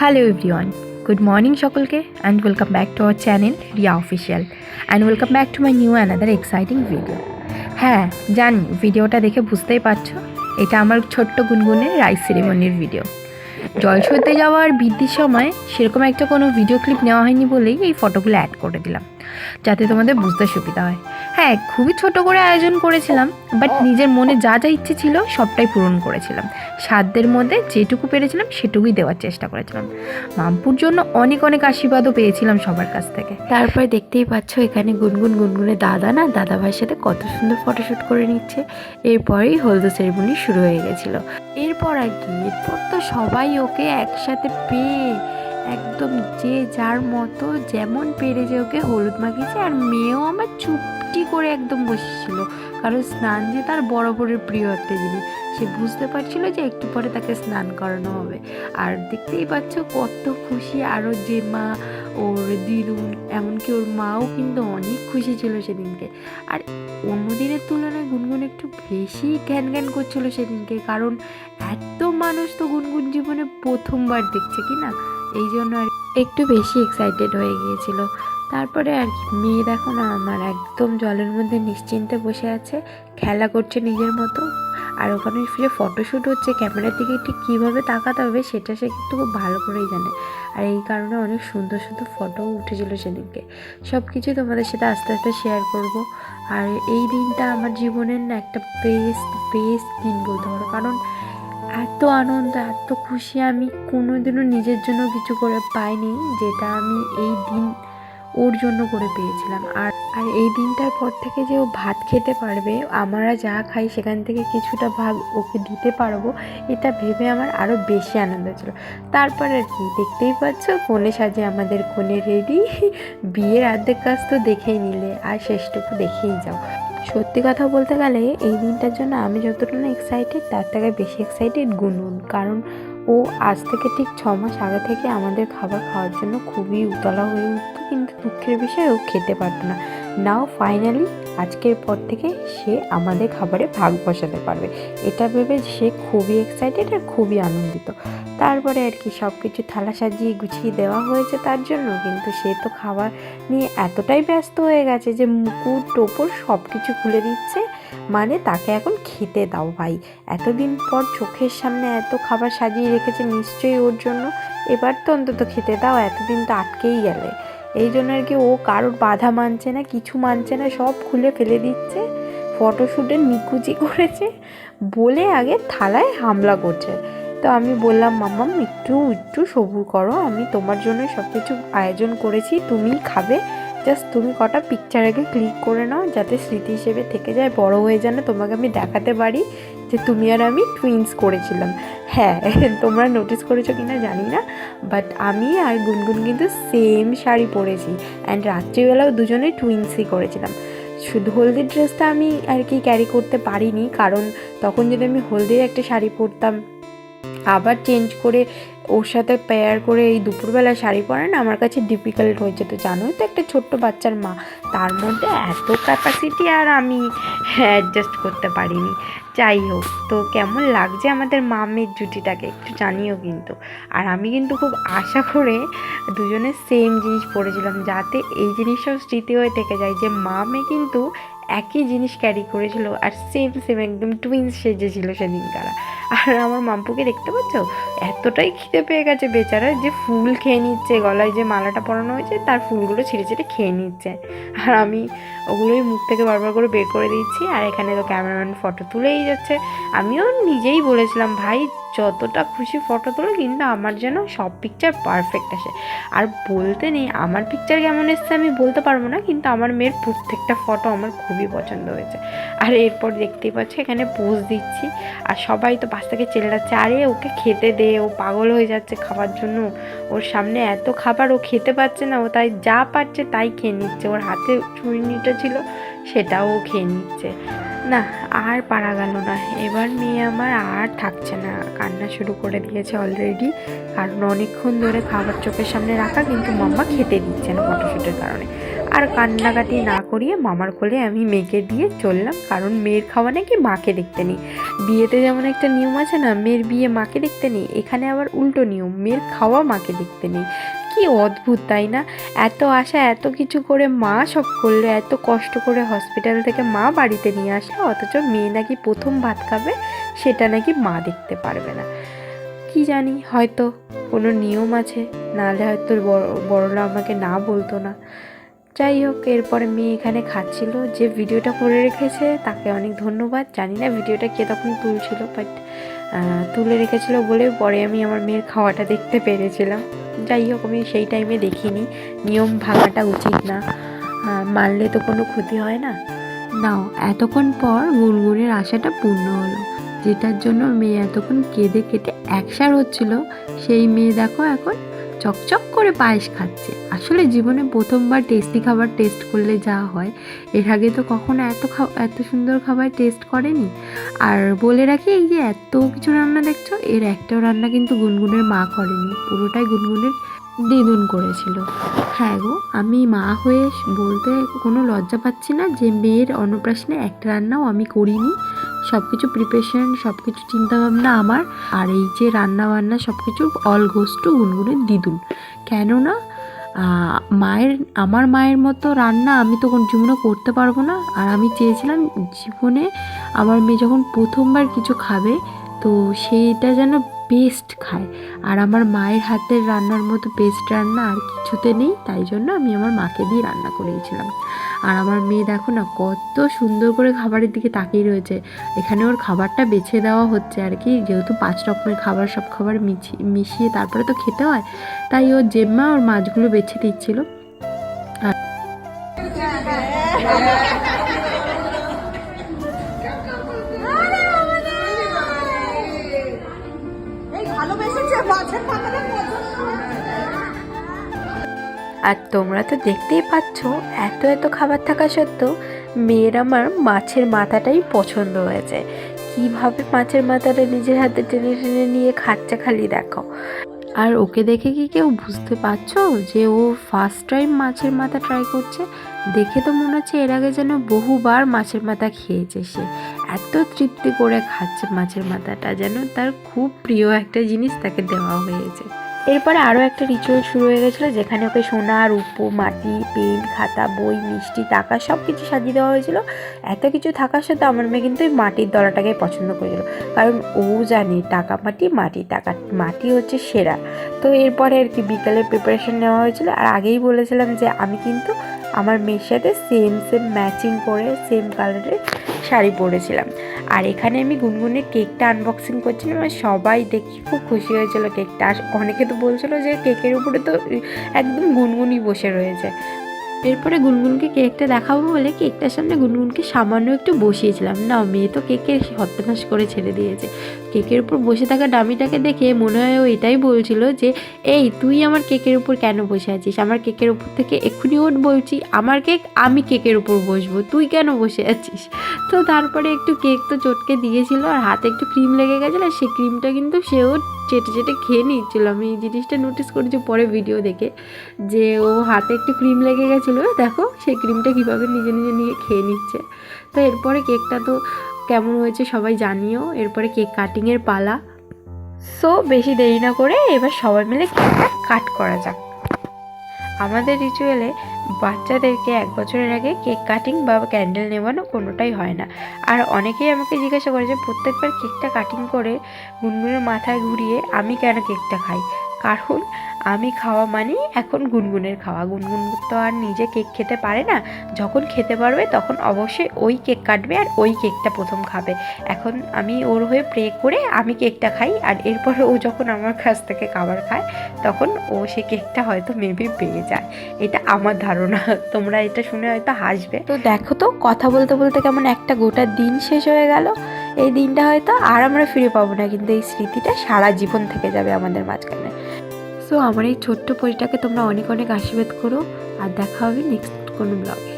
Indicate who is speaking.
Speaker 1: Hello everyone good morning সকলকে and welcome back to our channel Riya official and welcome back to my new another exciting video হ্যাঁ জানি ভিডিওটা দেখে বুঝতেই পারছ। এটা আমার ছোট্ট গুনগুনের রাইস সেরিমনির ভিডিও জল সইতে যাওয়ার বৃদ্ধির সময় সেরকম একটা কোনো ভিডিও ক্লিপ নেওয়া হয়নি বলেই এই ফটোগুলো অ্যাড করে দিলাম, যাতে তোমাদের বুঝতে সুবিধা হয়। হ্যাঁ খুবই ছোট করে আয়োজন করেছিলাম বাট নিজের মনে যা যা ইচ্ছে ছিল সবটাই পূরণ করেছিলাম। সাধ্যের মধ্যে যেটুকু পেরেছিলাম সেটুকুই দেওয়ার চেষ্টা করেছিলাম। মামপুর জন্য অনেক অনেক আশীর্বাদও পেয়েছিলাম সবার কাছ থেকে। তারপর দেখতেই পাচ্ছ এখানে গুনগুন গুনগুনে দাদা না দাদা ভাইয়ের সাথে কত সুন্দর ফটোশ্যুট করে নিচ্ছে। এরপরেই হলদে সেরিমনি শুরু হয়ে গেছিল। এরপর আর কি, এরপর তো সবাই ওকে একসাথে পেয়ে একদম যে যার মতো যেমন পেরে যে ওকে হলুদ মাখিয়েছে আর মেয়েও আমার চুপটি করে একদম বসেছিল। কারণ স্নান যে তার বরাবরের প্রিয় একটা জিনিস। সে বুঝতে পারছিল যে একটু পরে তাকে স্নান করানো হবে। আর দেখতেই পাচ্ছ কত খুশি আরও যে মা ওর দিদুন এমনকি ওর মাও কিন্তু অনেক খুশি ছিল সেদিনকে। আর অন্য দিনের তুলনায় গুনগুন একটু বেশি জ্ঞান জ্ঞান করছিল সেদিনকে, কারণ এত মানুষ তো গুনগুন জীবনে প্রথমবার দেখছে, কি না? এই জন্য আর একটু বেশি এক্সাইটেড হয়ে গিয়েছিল। তারপরে আর কি মেয়ে দেখো না, আমার একদম জলের মধ্যে নিশ্চিন্তে বসে আছে। খেলা করছে নিজের মতো। আর ওখানে ফিরে ফটোশ্যুট হচ্ছে ক্যামেরার দিকে ঠিক কীভাবে তাকাতে হবে সেটা সে কিন্তু খুব ভালো করেই জানে। আর এই কারণে অনেক সুন্দর সুন্দর ফটোও উঠেছিল সেদিনকে। সব কিছু তোমাদের সাথে আস্তে আস্তে শেয়ার করব। আর এই দিনটা আমার জীবনের না একটা বেস্ট বেস্ট দিন বলতে পারো। কারণ এত আনন্দ, এত খুশি আমি কোনোদিনও নিজের জন্য কিছু করে পাইনি, যেটা আমি এই দিন ওর জন্য করে পেয়েছিলাম। আর আর এই দিনটার পর থেকে যে ও ভাত খেতে পারবে, আমরা যা খাই সেখান থেকে কিছুটা ভাগ ওকে দিতে পারব, এটা ভেবে আমার আরও বেশি আনন্দ ছিল তারপর আর কি, দেখতেই পাচ্ছ কোণে সাজে আমাদের কোণে রেডি। বিয়ের অর্ধেক কাজ তো দেখেই নিলে, আর শেষটুকু দেখেই যাও। সত্যি কথা বলতে গেলে এই দিনটার জন্য আমি যতটা না এক্সাইটেড তার থেকে বেশি এক্সাইটেড গুনগুন কারণ ও আজ থেকে ঠিক ছ মাস আগে থেকে আমাদের খাবার খাওয়ার জন্য খুবই উতলা হয়ে উঠতো কিন্তু দুঃখের বিষয় ও খেতে পারতো না। নাও ফাইনালি আজকের পর থেকে সে আমাদের খাবারে ভাগ বসাতে পারবে। এটা ভেবে সে খুবই এক্সাইটেড আর খুবই আনন্দিত। তারপরে আর কি সব কিছু থালা সাজিয়ে গুছিয়ে দেওয়া হয়েছে তার জন্য, কিন্তু সে তো খাবার নিয়ে এতটাই ব্যস্ত হয়ে গেছে যে মুকুট, টোপর সব কিছু খুলে দিচ্ছে। মানে তাকে এখন খেতে দাও ভাই। এতদিন পর চোখের সামনে এত খাবার সাজিয়ে রেখেছে নিশ্চয়ই ওর জন্য। এবার তো অন্তত খেতে দাও, এতদিন তো আটকেই গেলে। এই জন্য আর কি ও কারোর বাধা মানছে না, কিছু মানছে না, সব খুলে ফেলে দিচ্ছে। ফটোশ্যুটে নিকুচি করেছে, বলে আগে থালায় হামলা করছে। তো আমি বললাম, মাম্মাম, একটু একটু সবুর করো, আমি তোমার জন্য সব কিছু আয়োজন করেছি, তুমিই খাবে। জাস্ট তুমি কটা পিকচার আগে ক্লিক করে নাও, যাতে স্মৃতি হিসেবে থেকে যায়, বড় হয়ে যেন তোমাকে আমি দেখাতে পারি যে তুমি আর আমি টুইন্স করেছিলাম। হ্যাঁ তোমরা নোটিস করেছ কি না জানি না বাট আমি আর গুনগুন কিন্তু সেম শাড়ি পরেছি অ্যান্ড রাত্রিবেলাও দুজনে টুইন্সই করেছিলাম। শুধু হলদির ড্রেসটা আমি আর কি ক্যারি করতে পারিনি, কারণ তখন যদি আমি হলদির একটা শাড়ি পরতাম, আবার চেঞ্জ করে ওর সাথে পেয়ার করে এই দুপুরবেলা শাড়ি পরা না আমার কাছে ডিফিকাল্ট হয়েছে তো জানোই তো একটা ছোট্ট বাচ্চার মা। তার মধ্যে এত ক্যাপাসিটি আর আমি অ্যাডজাস্ট করতে পারিনি। যাই হোক তো কেমন লাগছে আমাদের মামের জুটিটাকে একটু জানিও কিন্তু। আর আমি কিন্তু খুব আশা করে দুজনে সেম জিনিস পরেছিলাম যাতে এই জিনিসটাও স্মৃতি হয়ে থেকে যায় যে মামে কিন্তু একই জিনিস ক্যারি করেছিল আর সেম সেম একদম টুইন্স সেজেছিল সেদিন তারা আর আমার মাম্পুকে দেখতে পাচ্ছ? এতটাই খিদে পেয়ে গেছে বেচারা যে ফুল খেয়ে নিচ্ছে, গলায় যে মালাটা পরানো হয়েছে, তার ফুলগুলো ছিঁড়ে ছিঁড়ে খেয়ে নিচ্ছে। আর আমি ওগুলোই মুখ থেকে বারবার করে বের করে দিচ্ছি। আর এখানে তো ক্যামেরাম্যান ফটো তুলেই যাচ্ছে। আমিও নিজেই বলেছিলাম, ভাই, যতটা খুশি ফটো তোলো, কিন্তু আমার যেন সব পিকচার পারফেক্ট আসে। আর বলতে নেই, আমার পিকচার কেমন এসছে আমি বলতে পারব না, কিন্তু আমার মেয়ের প্রত্যেকটা ফটো আমার খুবই পছন্দ হয়েছে। আর এরপর দেখতেই পাচ্ছি, এখানে পোজ দিচ্ছি। আর সবাই তো পাশ থেকে চেল্লাচ্ছে, আরে, ওকে খেতে দে, ও পাগল হয়ে যাচ্ছে খাবার জন্য। ওর সামনে এত খাবার ও খেতে পাচ্ছে না, ও তাই যা পাচ্ছে তাই খেয়ে নিচ্ছে। ওর হাতে চুরিনিটা ছিল সেটাও খেয়ে নিচ্ছে। না, আর পারা গেল না। এবার মেয়ে আমার আর থাকছে না। কান্না শুরু করে দিয়েছে অলরেডি কারণ অনেকক্ষণ ধরে খাবার চোখের সামনে রাখা, কিন্তু মাম্মা খেতে দিচ্ছে না ফটোশ্যুটের কারণে। আর কান্নাকাটি না করিয়ে মামার কোলে আমি মেয়েকে দিয়ে চললাম। কারণ মেয়ের খাওয়া নাকি মাকে দেখতে নেই। বিয়েতে যেমন একটা নিয়ম আছে না, মেয়ের বিয়ে মাকে দেখতে নেই, এখানে আবার উল্টো নিয়ম, মেয়ের খাওয়া মাকে দেখতে নেই। কি অদ্ভুত, তাই না? এত আশা, এত কিছু করে মা সব করল, এত কষ্ট করে হসপিটাল থেকে মা বাড়িতে নিয়ে আসলো অথচ মেয়ে নাকি প্রথম ভাত খাবে, সেটা নাকি মা দেখতে পারবে না। কি জানি, হয়তো কোনো নিয়ম আছে, নাহলে হয়তো বড়, বড়রা আমাকে না বলতো না। যাই হোক, এরপরে মেয়ে এখানে খাচ্ছিল, যে ভিডিওটা করে রেখেছে, তাকে অনেক ধন্যবাদ। জানি না ভিডিওটা কে তখন তুলছিল বাট তুলে রেখেছিল বলে পরে আমি আমার মেয়ের খাওয়াটা দেখতে পেরেছিলাম। যাই হোক, আমি সেই টাইমে দেখিনি। নিয়ম ভাঙাটা উচিত না। মারলে তো কোনো ক্ষতি হয় না। নাও, এতক্ষণ পর গুনগুনের আশাটা পূর্ণ হলো। যেটার জন্য মেয়ে এতক্ষণ কেঁদে কেটে একসার হচ্ছিল, সেই মেয়ে দেখো এখন চকচক করে পায়েস খাচ্ছে। আসলে জীবনে প্রথমবার টেস্টি খাবার টেস্ট করলে যা হয়, এর আগে তো কখনো এত এত সুন্দর খাবার টেস্ট করেনি। আর বলে রাখি, এই যে এত কিছু রান্না দেখছ, এর একটাও রান্না কিন্তু গুনগুনের মা করেনি, পুরোটাই গুনগুনের দিদুন করেছিল। হ্যাঁ গো, আমি মা হয়ে বলতে কোনো লজ্জা পাচ্ছি না যে মেয়ের অন্নপ্রাশনে একটা রান্নাও আমি করিনি। সব কিছু প্রিপারেশন সব কিছু চিন্তাভাবনা আমার। আর এই যে রান্না বান্না সব কিছু অল গোস টু গুনগুনের দিদুন কেননা মায়ের, আমার মায়ের মতো রান্না আমি তো কোন জীবনে করতে পারব না। আর আমি চেয়েছিলাম জীবনে আমার মেয়ে যখন প্রথমবার কিছু খাবে, তো সেইটা যেন বেস্ট খায়। আর আমার মায়ের হাতের রান্নার মতো বেস্ট রান্না আর কিছুতে নেই, তাই জন্য আমি আমার মাকে দিয়ে রান্না করিয়েছিলাম আর আমার মেয়ে দেখো না কত সুন্দর করে খাবারের দিকে তাকিয়ে রয়েছে। এখানে ওর খাবারটা বেছে দেওয়া হচ্ছে আর কি, যেহেতু পাঁচ রকমের খাবার, সব খাবার মিশিয়ে তারপরে তো খেতে হয়। তাই ওর জেম্মা ওর মাছগুলো বেছে দিচ্ছিল।
Speaker 2: এই
Speaker 1: আর তোমরা তো দেখতেই পাচ্ছ, এত এত খাবার থাকা সত্ত্বেও মেয়ের আমার মাছের মাথাটাই পছন্দ হয়েছে। কীভাবে মাছের মাথাটা নিজের হাতে টেনে টেনে নিয়ে খাচ্ছে খালি দেখো। আর ওকে দেখে কি কেউ বুঝতে পারছ যে ও ফার্স্ট টাইম মাছের মাথা ট্রাই করছে? দেখে তো মনে হচ্ছে এর আগে যেন বহুবার মাছের মাথা খেয়েছে সে। এত তৃপ্তি করে খাচ্ছে মাছের মাথাটা, যেন তার খুব প্রিয় একটা জিনিস তাকে দেওয়া হয়েছে। এরপরে আরও একটা রিচুয়াল শুরু হয়ে গেছিল, যেখানে ওকে সোনা, রূপো, মাটি, পেন, খাতা, বই, মিষ্টি, টাকা সব কিছু সাজিয়ে দেওয়া হয়েছিল। এত কিছু থাকার সাথে আমার মেয়ে কিন্তু ওই মাটির দলাটাকে পছন্দ করেছিল। কারণ ও জানে টাকা মাটি মাটি টাকা, মাটি হচ্ছে সেরা। তো এরপরে আর কি বিকালে প্রিপারেশন নেওয়া হয়েছিল। আর আগেই বলেছিলাম যে আমি কিন্তু আমার মেয়ের সাথে সেম সেম ম্যাচিং করে সেম কালারের শাড়ি পরেছিলাম। আর এখানে আমি গুনগুনের কেকটা আনবক্সিং করছিলাম আর সবাই দেখি খুব খুশি হয়েছিল কেকটা। আর অনেকে তো বলছিল যে কেকের উপরে তো একদম গুনগুনই বসে রয়েছে। এরপরে গুনগুনকে কেকটা দেখাবো বলে কেকটার সামনে গুনগুনকে সামান্য একটু বসিয়েছিলাম। না, মেয়ে তো কেকের হত্যানাশ করে ছেড়ে দিয়েছে। কেকের উপর বসে থাকা ডামিটাকে দেখে মনে হয় ও এটাই বলছিল যে, এই, তুই আমার কেকের উপর কেন বসে আছিস? আমার কেকের উপর থেকে এক্ষুনি ওঠ বলছি। আমার কেক, আমি কেকের উপর বসবো। তুই কেন বসে আছিস? তো তারপরে একটু কেক তো চটকে দিয়েছিল আর হাতে একটু ক্রিম লেগে গেছিল সেই ক্রিমটা কিন্তু সেও চেটে চেটে খেয়ে নিচ্ছিল আমি এই জিনিসটা নোটিস করেছি পরে ভিডিও দেখে যে ও হাতে একটু ক্রিম লেগে গেছিল। দেখো, সেই ক্রিমটা কীভাবে নিজে নিজে নিয়ে খেয়ে নিচ্ছে। তো এরপরে কেকটা তো কেমন হয়েছে সবাই জানিও। এরপরে কেক কাটিংয়ের পালা। সো বেশি দেরি না করে এবার সবাই মিলে কেকটা কাট করা যাক। আমাদের রিচুয়ালে বাচ্চাদেরকে এক বছরের আগে কেক কাটিং বা ক্যান্ডেল নেওয়ানো কোনোটাই হয় না। আর অনেকেই আমাকে জিজ্ঞাসা করে যে, প্রত্যেকবার কেকটা কাটিং করে গুনগুনের মাথায় ঘুরিয়ে আমি কেন কেকটা খাই? কারণ আমি খাওয়া মানেই এখন গুনগুনের খাওয়া। গুনগুন তো আর নিজে কেক খেতে পারে না। যখন খেতে পারবে তখন অবশ্যই ওই কেক কাটবে আর ওই কেকটা প্রথম খাবে। এখন আমি ওর হয়ে প্রে করে আমি কেকটা খাই আর এরপরে ও যখন আমার কাছ থেকে খাবার খায় তখন ও সে কেকটা হয়তো মেবি পেয়ে যায়। এটা আমার ধারণা। তোমরা এটা শুনে হয়তো হাসবে। তো দেখো তো, কথা বলতে বলতে কেমন একটা গোটা দিন শেষ হয়ে গেল। এই দিনটা হয়তো আর আমরা ফিরে পাবো না, কিন্তু এই স্মৃতিটা সারা জীবন থেকে যাবে আমাদের মাঝখানে। সো আমার এই ছোট্ট পরিটাকে তোমরা অনেক অনেক আশীর্বাদ করো, আর দেখা হবে নেক্সট কোনো ব্লগে